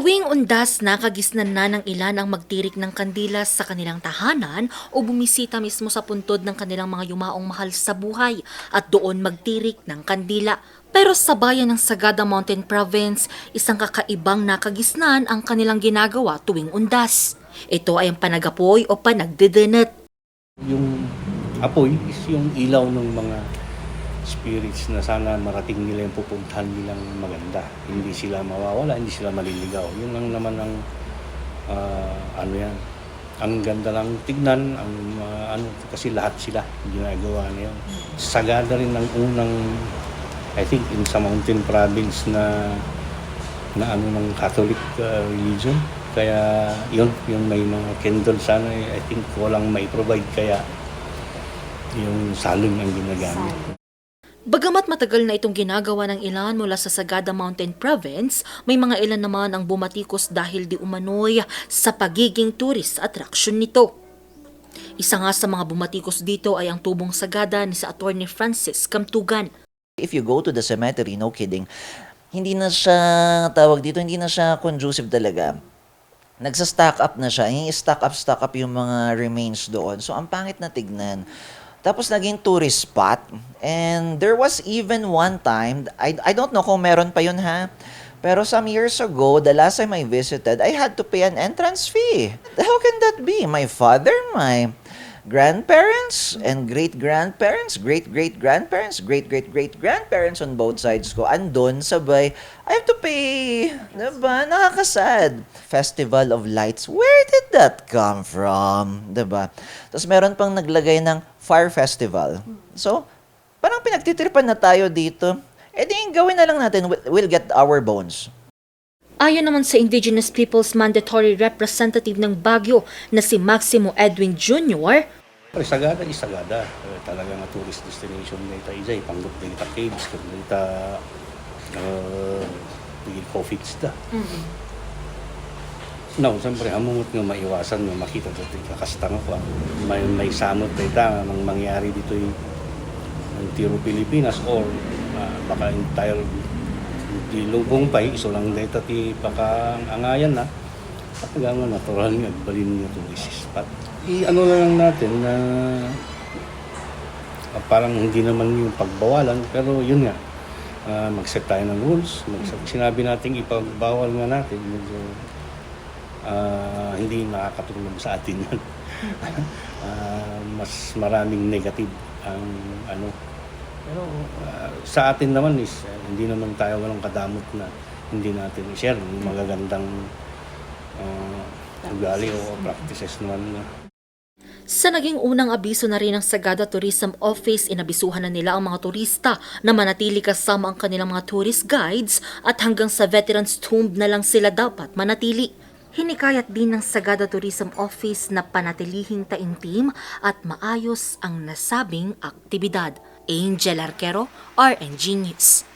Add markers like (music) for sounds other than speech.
Tuwing undas, nakagisnan na ng ilan ang magtirik ng kandila sa kanilang tahanan o bumisita mismo sa puntod ng kanilang mga yumaong mahal sa buhay at doon magtirik ng kandila. Pero sa bayan ng Sagada Mountain Province, isang kakaibang nakagisnan ang kanilang ginagawa tuwing undas. Ito ay ang panagapoy o panagdedenet. Yung apoy is yung ilaw ng mga spirits na sana marating nila yung pupuntahan nilang maganda. Hindi sila mawawala, hindi sila maliligaw. Yun lang naman ang ah, ano yan. Ang ganda lang tignan, ang ah, ano kasi lahat sila ginagawa niya. Sagada rin ang unang I think in sa mountain province na na ano ng Catholic ah, religion. Kaya yun, yung may mga candle sana, eh, I think walang may provide kaya yung salon ang ginagamit. Bagamat matagal na itong ginagawa ng ilan mula sa Sagada Mountain Province, may mga ilan naman ang bumatikos dahil di umanoy sa pagiging tourist attraction nito. Isa nga sa mga bumatikos dito ay ang tubong Sagada ni sa Attorney Francis Kamtugan. If you go to the cemetery, no kidding, hindi na siya, tawag dito, hindi na siya conducive talaga. Nagsa-stack up na siya. Yung stack up, stack up yung mga remains doon. So, ang pangit na tignan. Tapos, naging tourist spot. And there was even one time, I, I don't know kung meron pa yun ha, pero some years ago, the last time I visited, I had to pay an entrance fee. How can that be? My father, my grandparents and great-grandparents, great-great-grandparents, great-great-great-grandparents on both sides ko, andun, sabay, I have to pay, diba? Nakakasad. Festival of Lights, where did that come from? Diba? Tapos meron pang naglagay ng Fire Festival. So, parang pinagtitripan na tayo dito. Eh di, gawin na lang natin, we'll get our bones. Ayon naman sa Indigenous Peoples Mandatory Representative ng Baguio na si Maximo Edwin Jr., Pero Sagada is Sagada. Eh, talaga nga tourist destination na ita isa. Panggot na ita caves, kung na ita uh, coffee da. Now, siyempre, hamumot nga maiwasan nga makita dito kakastang ako. ah. May, may samot na ita nga nang mangyari dito yung ng Tiro Pilipinas or ah, baka entire di lubong pa iso lang data ti baka ang angayan na at nga natural nga balin nga tourist spot. I ano lang natin na ah, parang hindi naman yung pagbawalan pero yun nga ah, mag-set tayo ng rules. Mag sinabi nating ipagbawal nga natin medyo ah, hindi nakakatulong sa atin yan. (laughs) Ah, mas maraming negative ang ano pero ah, sa atin naman is hindi naman tayo walang kadamot na hindi natin i-share yung magagandang uh, ugali o practices naman na Sa naging unang abiso na rin ng Sagada Tourism Office, inabisuhan na nila ang mga turista na manatili kasama ang kanilang mga tourist guides at hanggang sa Veterans Tomb na lang sila dapat manatili. Hinikayat din ng Sagada Tourism Office na panatilihing taimtim at maayos ang nasabing aktibidad. Angel Arquero, RNG News.